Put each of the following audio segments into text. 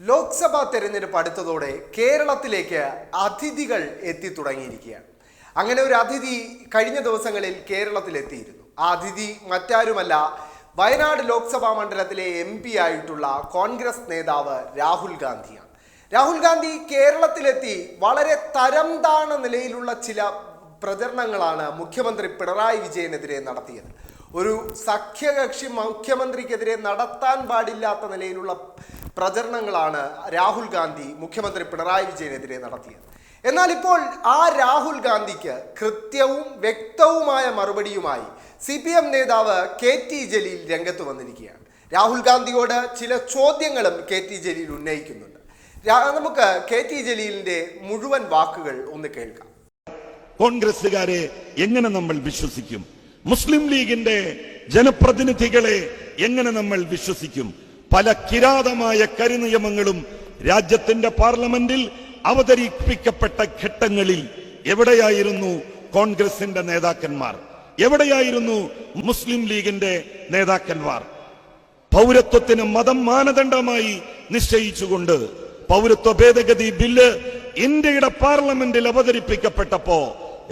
ലോക്സഭാ തെരഞ്ഞെടുപ്പ് അടുത്തതോടെ കേരളത്തിലേക്ക് അതിഥികൾ എത്തി തുടങ്ങിയിരിക്കുകയാണ്. അങ്ങനെ ഒരു അതിഥി കഴിഞ്ഞ ദിവസങ്ങളിൽ കേരളത്തിലെത്തിയിരുന്നു ആ അതിഥി മറ്റാരുമല്ല വയനാട് ലോക്സഭാ മണ്ഡലത്തിലെ എം പി ആയിട്ടുള്ള കോൺഗ്രസ് നേതാവ് രാഹുൽ ഗാന്ധിയാണ്. രാഹുൽ ഗാന്ധി കേരളത്തിലെത്തി വളരെ തരം താണ നിലയിലുള്ള ചില പ്രചരണങ്ങളാണ് മുഖ്യമന്ത്രി പിണറായി വിജയനെതിരെ നടത്തിയത്. ഒരു സഖ്യകക്ഷി മുഖ്യമന്ത്രിക്കെതിരെ നടത്താൻ പാടില്ലാത്ത നിലയിലുള്ള പ്രചരണങ്ങളാണ് രാഹുൽ ഗാന്ധി മുഖ്യമന്ത്രി പിണറായി വിജയനെതിരെ നടത്തിയത്. എന്നാൽ ഇപ്പോൾ ആ രാഹുൽ ഗാന്ധിക്ക് കൃത്യവും വ്യക്തവുമായ മറുപടിയുമായി സി പി എം നേതാവ് കെ ടി ജലീൽ രംഗത്ത് വന്നിരിക്കുകയാണ്. രാഹുൽ ഗാന്ധിയോട് ചില ചോദ്യങ്ങളും കെ ടി ജലീൽ ഉന്നയിക്കുന്നുണ്ട്. നമുക്ക് കെ ടി ജലീലിന്റെ മുഴുവൻ വാക്കുകൾ ഒന്ന് കേൾക്കാം. കോൺഗ്രസ്സുകാരെ എങ്ങനെ നമ്മൾ വിശ്വസിക്കും? മുസ്ലിം ലീഗിന്റെ ജനപ്രതിനിധികളെ എങ്ങനെ നമ്മൾ വിശ്വസിക്കും? പല കിരാതമായ കരിനിയമങ്ങളും രാജ്യത്തിന്റെ പാർലമെന്റിൽ അവതരിപ്പിക്കപ്പെട്ട ഘട്ടങ്ങളിൽ എവിടെയായിരുന്നു കോൺഗ്രസിന്റെ നേതാക്കന്മാർ? എവിടെയായിരുന്നു മുസ്ലിം ലീഗിന്റെ നേതാക്കന്മാർ? പൗരത്വത്തിന് മതം മാനദണ്ഡമായി നിശ്ചയിച്ചുകൊണ്ട് പൗരത്വ ഭേദഗതി ബില്ല് ഇന്ത്യയുടെ പാർലമെന്റിൽ അവതരിപ്പിക്കപ്പെട്ടപ്പോ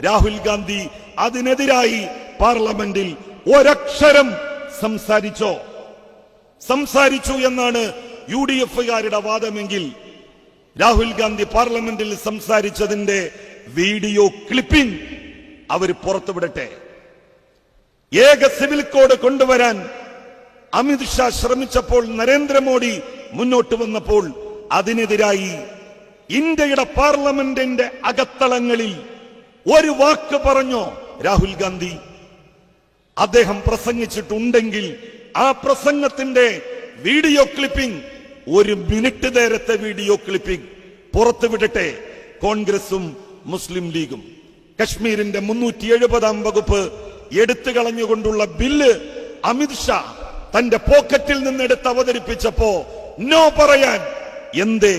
രാഹുൽ ഗാന്ധി അതിനെതിരായി പാർലമെന്റിൽ ഒരക്ഷരം സംസാരിച്ചോ? സംസാരിച്ചു എന്നാണ് യു ഡി എഫുകാരുടെ വാദമെങ്കിൽ രാഹുൽ ഗാന്ധി പാർലമെന്റിൽ സംസാരിച്ചതിന്റെ വീഡിയോ ക്ലിപ്പിംഗ് അവർ പുറത്തുവിടട്ടെ. ഏക സിവിൽ കോഡ് കൊണ്ടുവരാൻ അമിത്ഷാ ശ്രമിച്ചപ്പോൾ നരേന്ദ്രമോദി മുന്നോട്ട് വന്നപ്പോൾ അതിനെതിരായി ഇന്ത്യയുടെ പാർലമെന്റിന്റെ അകത്തളങ്ങളിൽ ഒരു വാക്ക് പറഞ്ഞോ രാഹുൽ ഗാന്ധി? അദ്ദേഹം പ്രസംഗിച്ചിട്ടുണ്ടെങ്കിൽ ആ പ്രസംഗത്തിന്റെ വീഡിയോ ക്ലിപ്പിംഗ് ഒരു മിനിറ്റ് നേരത്തെ വീഡിയോ ക്ലിപ്പിംഗ്. പുറത്തുവിടട്ടെ കോൺഗ്രസും മുസ്ലിം ലീഗും. കശ്മീരിന്റെ മുന്നൂറ്റി എഴുപതാം വകുപ്പ് എടുത്തു കളഞ്ഞുകൊണ്ടുള്ള ബില്ല് അമിത്ഷാ തന്റെ പോക്കറ്റിൽ നിന്ന് എടുത്ത് അവതരിപ്പിച്ചപ്പോ നോ പറയാൻ എന്തേ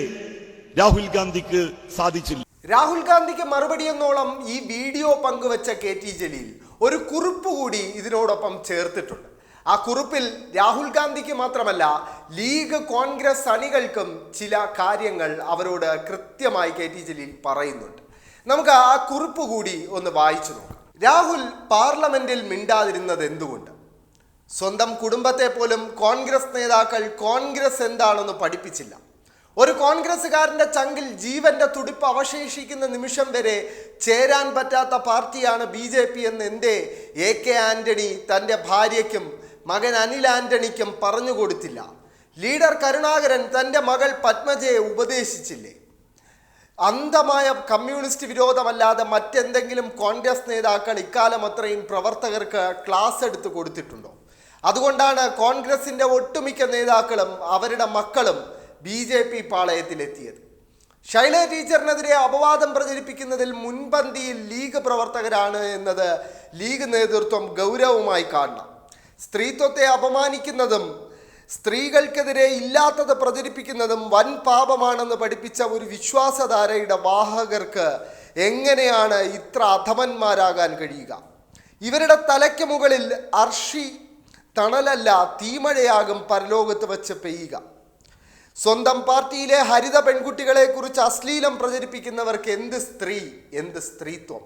രാഹുൽ ഗാന്ധിക്ക് സാധിച്ചില്ല. രാഹുൽ ഗാന്ധിക്ക് മറുപടി എന്നോളം ഈ വീഡിയോ പങ്കുവച്ച കെ ടി ജലീൽ ഒരു കുറിപ്പ് കൂടി ഇതിനോടൊപ്പം ചേർത്തിട്ടുണ്ട്. ആ കുറിപ്പിൽ രാഹുൽ ഗാന്ധിക്ക് മാത്രമല്ല ലീഗ് കോൺഗ്രസ് അണികൾക്കും ചില കാര്യങ്ങൾ അവരോട് കൃത്യമായി കെ ടി ജലീൽ പറയുന്നുണ്ട്. നമുക്ക് ആ കുറിപ്പ് കൂടി ഒന്ന് വായിച്ചു നോക്കാം. രാഹുൽ പാർലമെന്റിൽ മിണ്ടാതിരുന്നത് എന്തുകൊണ്ട്? സ്വന്തം കുടുംബത്തെ പോലും കോൺഗ്രസ് നേതാക്കൾ കോൺഗ്രസ് എന്താണെന്ന് പഠിപ്പിച്ചില്ല. ഒരു കോൺഗ്രസ്സുകാരന്റെ ചങ്കിൽ ജീവന്റെ തുടിപ്പ് അവശേഷിക്കുന്ന നിമിഷം വരെ ചേരാൻ പറ്റാത്ത പാർട്ടിയാണ് ബി ജെ പി എന്ന് എന്തേ എ കെ ആന്റണി തന്റെ ഭാര്യയ്ക്കും മകൻ അനിൽ ആന്റണിക്കും പറഞ്ഞു കൊടുത്തില്ല. ലീഡർ കരുണാകരൻ തന്റെ മകൾ പത്മജയെ ഉപദേശിച്ചില്ലേ? അന്ധമായ കമ്മ്യൂണിസ്റ്റ് വിരോധമല്ലാതെ മറ്റെന്തെങ്കിലും കോൺഗ്രസ് നേതാക്കൾ ഇക്കാലം അത്രയും പ്രവർത്തകർക്ക് ക്ലാസ് എടുത്ത് കൊടുത്തിട്ടുണ്ടോ? അതുകൊണ്ടാണ് കോൺഗ്രസിന്റെ ഒട്ടുമിക്ക നേതാക്കളും അവരുടെ മക്കളും ബി ജെ പി പാളയത്തിലെത്തിയത്. ശൈല ടീച്ചറിനെതിരെ അപവാദം പ്രചരിപ്പിക്കുന്നതിൽ മുൻപന്തിയിൽ ലീഗ് പ്രവർത്തകരാണ് എന്നത് ലീഗ് നേതൃത്വം ഗൗരവമായി കാണണം. സ്ത്രീത്വത്തെ അപമാനിക്കുന്നതും സ്ത്രീകൾക്കെതിരെ ഇല്ലാത്തത് പ്രചരിപ്പിക്കുന്നതും വൻ പാപമാണെന്ന് പഠിപ്പിച്ച ഒരു വിശ്വാസധാരയുടെ വാഹകർക്ക് എങ്ങനെയാണ് ഇത്ര അധമന്മാരാകാൻ കഴിയുക? ഇവരുടെ തലയ്ക്ക് മുകളിൽ അർഷി തണലല്ല തീമഴയാകും പരലോകത്ത് വച്ച് പെയ്യുക. സ്വന്തം പാർട്ടിയിലെ ഹരിത പെൺകുട്ടികളെ കുറിച്ച് അശ്ലീലം പ്രചരിപ്പിക്കുന്നവർക്ക് എന്ത് സ്ത്രീ എന്ത് സ്ത്രീത്വം?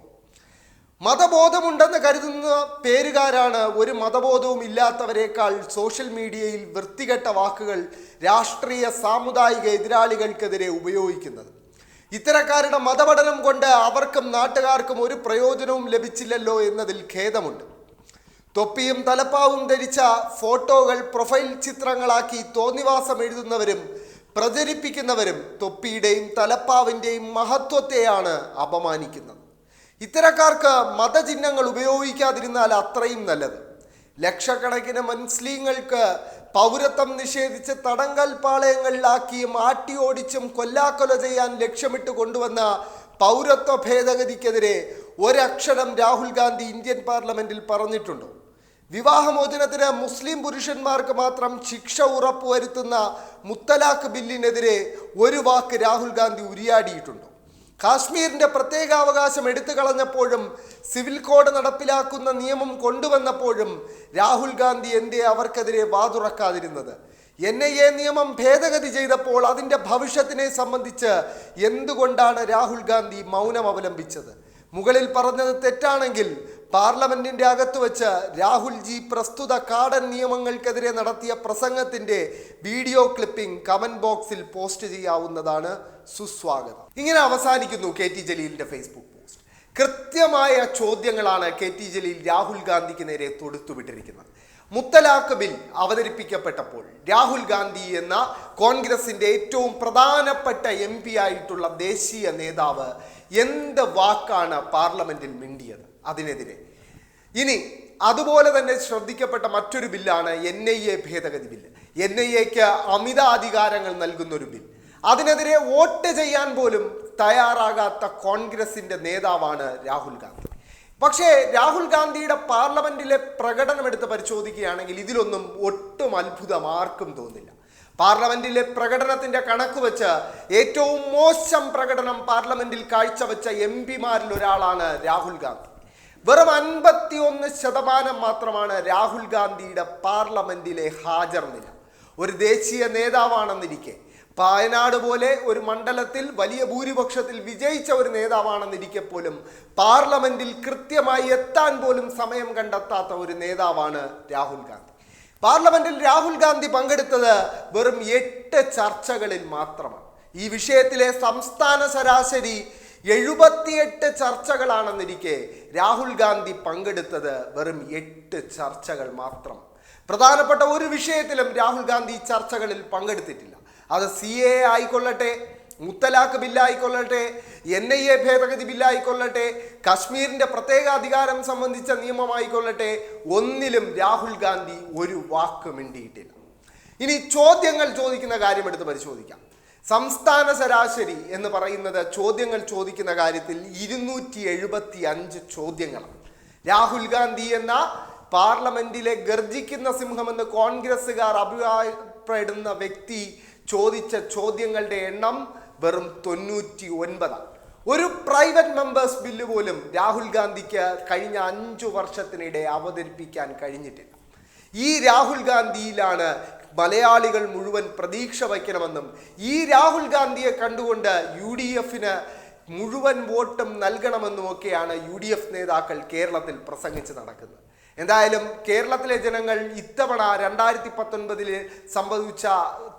മതബോധമുണ്ടെന്ന് കരുതുന്ന പേരുകാരാണ് ഒരു മതബോധവും ഇല്ലാത്തവരെക്കാൾ സോഷ്യൽ മീഡിയയിൽ വൃത്തികെട്ട വാക്കുകൾ രാഷ്ട്രീയ സാമുദായിക എതിരാളികൾക്കെതിരെ ഉപയോഗിക്കുന്നത്. ഇത്തരക്കാരുടെ മതപഠനം കൊണ്ട് അവർക്കും നാട്ടുകാർക്കും ഒരു പ്രയോജനവും ലഭിച്ചില്ലല്ലോ എന്നതിൽ ഖേദമുണ്ട്. തൊപ്പിയും തലപ്പാവും ധരിച്ച ഫോട്ടോകൾ പ്രൊഫൈൽ ചിത്രങ്ങളാക്കി തോന്നിവാസം എഴുതുന്നവരും പ്രചരിപ്പിക്കുന്നവരും തൊപ്പിയുടെയും തലപ്പാവിന്റെയും മഹത്വത്തെയാണ് അപമാനിക്കുന്നത്. ഇത്തരക്കാർക്ക് മതചിഹ്നങ്ങൾ ഉപയോഗിക്കാതിരുന്നാൽ അത്രയും നല്ലത്. ലക്ഷക്കണക്കിന് മുസ്ലിങ്ങൾക്ക് പൗരത്വം നിഷേധിച്ച് തടങ്കൽ പാളയങ്ങളിലാക്കിയും ആട്ടി ഓടിച്ചും കൊല്ലാക്കൊല ചെയ്യാൻ ലക്ഷ്യമിട്ട് കൊണ്ടുവന്ന പൗരത്വ ഭേദഗതിക്കെതിരെ ഒരക്ഷരം രാഹുൽ ഗാന്ധി ഇന്ത്യൻ പാർലമെന്റിൽ പറഞ്ഞിട്ടുണ്ടോ? വിവാഹമോചനത്തിന് മുസ്ലിം പുരുഷന്മാർക്ക് മാത്രം ശിക്ഷ ഉറപ്പുവരുത്തുന്ന മുത്തലാഖ് ബില്ലിനെതിരെ ഒരു വാക്ക് രാഹുൽ ഗാന്ധി ഉരിയാടിയിട്ടുണ്ട്. കാശ്മീരിന്റെ പ്രത്യേകാവകാശം എടുത്തു കളഞ്ഞപ്പോഴും സിവിൽ കോഡ് നടപ്പിലാക്കുന്ന നിയമം കൊണ്ടുവന്നപ്പോഴും രാഹുൽ ഗാന്ധി എന്തേ അവർക്കെതിരെ വാതുറക്കാതിരുന്നത്? എൻ ഐ എ നിയമം ഭേദഗതി ചെയ്തപ്പോൾ അതിന്റെ ഭവിഷ്യത്തിനെ സംബന്ധിച്ച് എന്തുകൊണ്ടാണ് രാഹുൽ ഗാന്ധി മൗനം അവലംബിച്ചത്? മുകളിൽ പറഞ്ഞത് തെറ്റാണെങ്കിൽ പാർലമെന്റിന്റെ അകത്ത് വെച്ച് രാഹുൽജി പ്രസ്തുത കാടൻ നിയമങ്ങൾക്കെതിരെ നടത്തിയ പ്രസംഗത്തിന്റെ video clipping comment box post ചെയ്യാവുന്നതാണ് സുസ്വാഗതം. ഇങ്ങനെ അവസാനിക്കുന്നു കെ ടി ജലീലിന്റെ ഫേസ്ബുക്ക് പോസ്റ്റ്. കൃത്യമായ ചോദ്യങ്ങളാണ് കെ ടി ജലീൽ രാഹുൽ ഗാന്ധിക്ക് നേരെ തൊടുത്തുവിട്ടിരിക്കുന്നത്. മുത്തലാഖ് ബിൽ അവതരിപ്പിക്കപ്പെട്ടപ്പോൾ രാഹുൽ ഗാന്ധി എന്ന കോൺഗ്രസിന്റെ ഏറ്റവും പ്രധാനപ്പെട്ട എം ആയിട്ടുള്ള ദേശീയ നേതാവ് എന്ത് വാക്കാണ് പാർലമെന്റിൽ മിണ്ടിയത്? അതിനെതിരെ. ഇനി അതുപോലെ തന്നെ ശ്രദ്ധിക്കപ്പെട്ട മറ്റൊരു ബില്ലാണ് എൻ ഐ എ ഭേദഗതി ബില്ല്. എൻ ഐ എക്ക് അമിതാധികാരങ്ങൾ നൽകുന്ന ഒരു ബിൽ. അതിനെതിരെ വോട്ട് ചെയ്യാൻ പോലും തയ്യാറാകാത്ത കോൺഗ്രസിന്റെ നേതാവാണ് രാഹുൽ ഗാന്ധി. പക്ഷേ രാഹുൽ ഗാന്ധിയുടെ പാർലമെന്റിലെ പ്രകടനം എടുത്ത് പരിശോധിക്കുകയാണെങ്കിൽ ഇതിലൊന്നും ഒട്ടും അത്ഭുതം ആർക്കും തോന്നില്ല. പാർലമെന്റിലെ പ്രകടനത്തിന്റെ കണക്ക് വെച്ച് ഏറ്റവും മോശം പ്രകടനം പാർലമെന്റിൽ കാഴ്ചവെച്ച എം പിമാരിൽ ഒരാളാണ് രാഹുൽ ഗാന്ധി. വെറും അൻപത്തി ഒന്ന് ശതമാനം മാത്രമാണ് രാഹുൽ ഗാന്ധിയുടെ പാർലമെന്റിലെ ഹാജർ നില. ഒരു ദേശീയ നേതാവാണെന്നിരിക്കെ പായനാട് പോലെ ഒരു മണ്ഡലത്തിൽ വലിയ ഭൂരിപക്ഷത്തിൽ വിജയിച്ച ഒരു നേതാവാണെന്നിരിക്കെ പോലും പാർലമെന്റിൽ കൃത്യമായി എത്താൻ പോലും സമയം കണ്ടെത്താത്ത ഒരു നേതാവാണ് രാഹുൽ ഗാന്ധി. പാർലമെന്റിൽ രാഹുൽ ഗാന്ധി പങ്കെടുത്തത് വെറും എട്ട് ചർച്ചകളിൽ മാത്രമാണ്. ഈ വിഷയത്തിലെ സംസ്ഥാന ശരാശരി എഴുപത്തിയെട്ട് ചർച്ചകളാണെന്നിരിക്കെ രാഹുൽ ഗാന്ധി പങ്കെടുത്തത് വെറും എട്ട് ചർച്ചകൾ മാത്രം. പ്രധാനപ്പെട്ട ഒരു വിഷയത്തിലും രാഹുൽ ഗാന്ധി ചർച്ചകളിൽ പങ്കെടുത്തിട്ടില്ല. അത് സി എ ആയിക്കൊള്ളട്ടെ മുത്തലാഖ് ബില്ലായിക്കൊള്ളട്ടെ എൻ ഐ എ ഭേദഗതി ബില്ലായിക്കൊള്ളട്ടെ കശ്മീരിന്റെ പ്രത്യേക അധികാരം സംബന്ധിച്ച നിയമമായിക്കൊള്ളട്ടെ ഒന്നിലും രാഹുൽ ഗാന്ധി ഒരു വാക്ക് മിണ്ടിയിട്ടില്ല. ഇനി ചോദ്യങ്ങൾ ചോദിക്കുന്ന കാര്യം എടുത്ത് പരിശോധിക്കാം. സംസ്ഥാന ശരാശരി എന്ന് പറയുന്നത് ചോദ്യങ്ങൾ ചോദിക്കുന്ന കാര്യത്തിൽ ഇരുന്നൂറ്റി എഴുപത്തി അഞ്ച് ചോദ്യങ്ങളാണ്. രാഹുൽ ഗാന്ധി എന്ന പാർലമെന്റിലെ ഗർജിക്കുന്ന സിംഹമെന്ന് കോൺഗ്രസ്സുകാർ അഭിപ്രായപ്പെടുന്ന വ്യക്തി ചോദിച്ച ചോദ്യങ്ങളുടെ എണ്ണം വെറും തൊണ്ണൂറ്റി ഒൻപതാണ് ഒരു പ്രൈവറ്റ് മെമ്പേഴ്സ് ബില്ല് പോലും രാഹുൽ ഗാന്ധിക്ക് കഴിഞ്ഞ അഞ്ചു വർഷത്തിനിടെ അവതരിപ്പിക്കാൻ കഴിഞ്ഞിട്ടില്ല. ഈ രാഹുൽ ഗാന്ധിയിലാണ് മലയാളികൾ മുഴുവൻ പ്രതീക്ഷ വയ്ക്കണമെന്നും ഈ രാഹുൽ ഗാന്ധിയെ കണ്ടുകൊണ്ട് യു ഡി എഫിന് മുഴുവൻ വോട്ടും നൽകണമെന്നുമൊക്കെയാണ് യു ഡി എഫ് നേതാക്കൾ കേരളത്തിൽ പ്രസംഗിച്ച് നടക്കുന്നത്. എന്തായാലും കേരളത്തിലെ ജനങ്ങൾ ഇത്തവണ രണ്ടായിരത്തി പത്തൊൻപതിൽ സംഭവിച്ച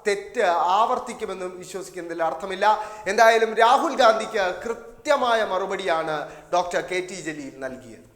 തെറ്റ് ആവർത്തിക്കുമെന്നും വിശ്വസിക്കുന്നതിൽ അർത്ഥമില്ല. എന്തായാലും രാഹുൽ ഗാന്ധിക്ക് കൃത്യമായ മറുപടിയാണ് ഡോക്ടർ കെ ടി ജലീൽ നൽകിയത്.